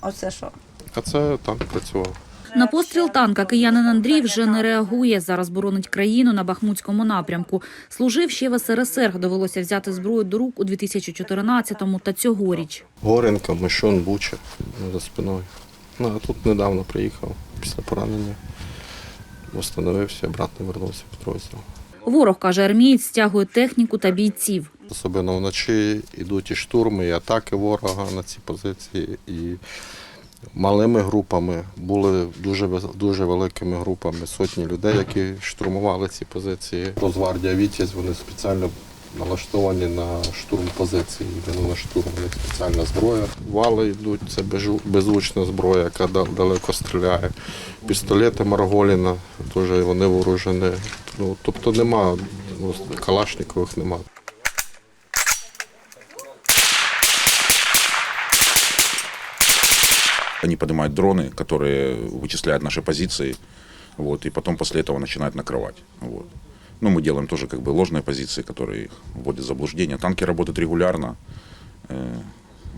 Оце що? А це танк працював. На постріл танка киянин Андрій вже не реагує. Зараз боронить країну на Бахмутському напрямку. Служив ще в СРСР. Довелося взяти зброю до рук у 2014-му та цьогоріч. Горенка, Мишон, Буча за спиною. Ну, а тут недавно приїхав після поранення. Встановився, обратно вернувся в підрозділ. Ворог, каже армієць, стягує техніку та бійців. Особливо вночі йдуть і штурми, і атаки ворога на ці позиції. І малими групами були дуже, дуже великими групами сотні людей, які штурмували ці позиції. Розвардія Вітязь, вони спеціально налаштовані на штурм позицій. Йдемо на штурм, у спеціальна зброя. Вали йдуть, це беззвучна зброя, яка далеко стріляє. Пістолети Марголіна, теж вони вооружені. Ну, тобто нема, ну, калашникових немає. Они поднимают дроны, которые вычисляют наши позиции, вот, и потом после этого начинают накрывать. Вот. Ну, мы делаем тоже как бы ложные позиции, которые их вводят в заблуждение. Танки работают регулярно. Э,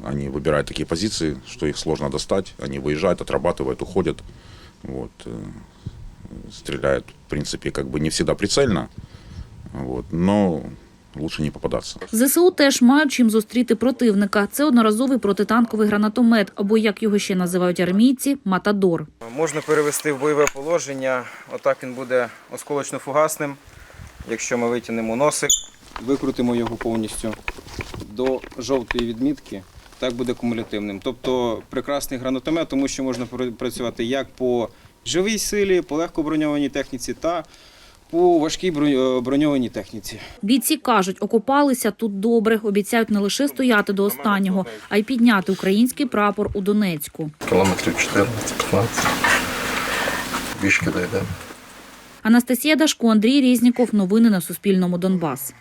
Они выбирают такие позиции, что их сложно достать. Они выезжают, отрабатывают, уходят. Вот. э, Стреляют, в принципе, как бы не всегда прицельно. Вот. Но лучше не попадаться. ЗСУ теж мають чим зустріти противника. Це одноразовий протитанковий гранатомет, або як його ще називають армійці, матадор. Можна перевести в бойове положення. Отак він буде осколочно-фугасним. Якщо ми витягнемо носик, викрутимо його повністю до жовтої відмітки, так буде кумулятивним. Тобто прекрасний гранатомет, тому що можна пр- працювати як по живій силі, по легкоброньованій техніці та по важкій е, броньованій техніці. Бійці кажуть, окопалися тут добре. Обіцяють не лише стояти до останнього, а й підняти український прапор у Донецьку. Кілометрів 14-15. Бішки дійдемо. Анастасія Дашко, Андрій Різніков. Новини на Суспільному. Донбас.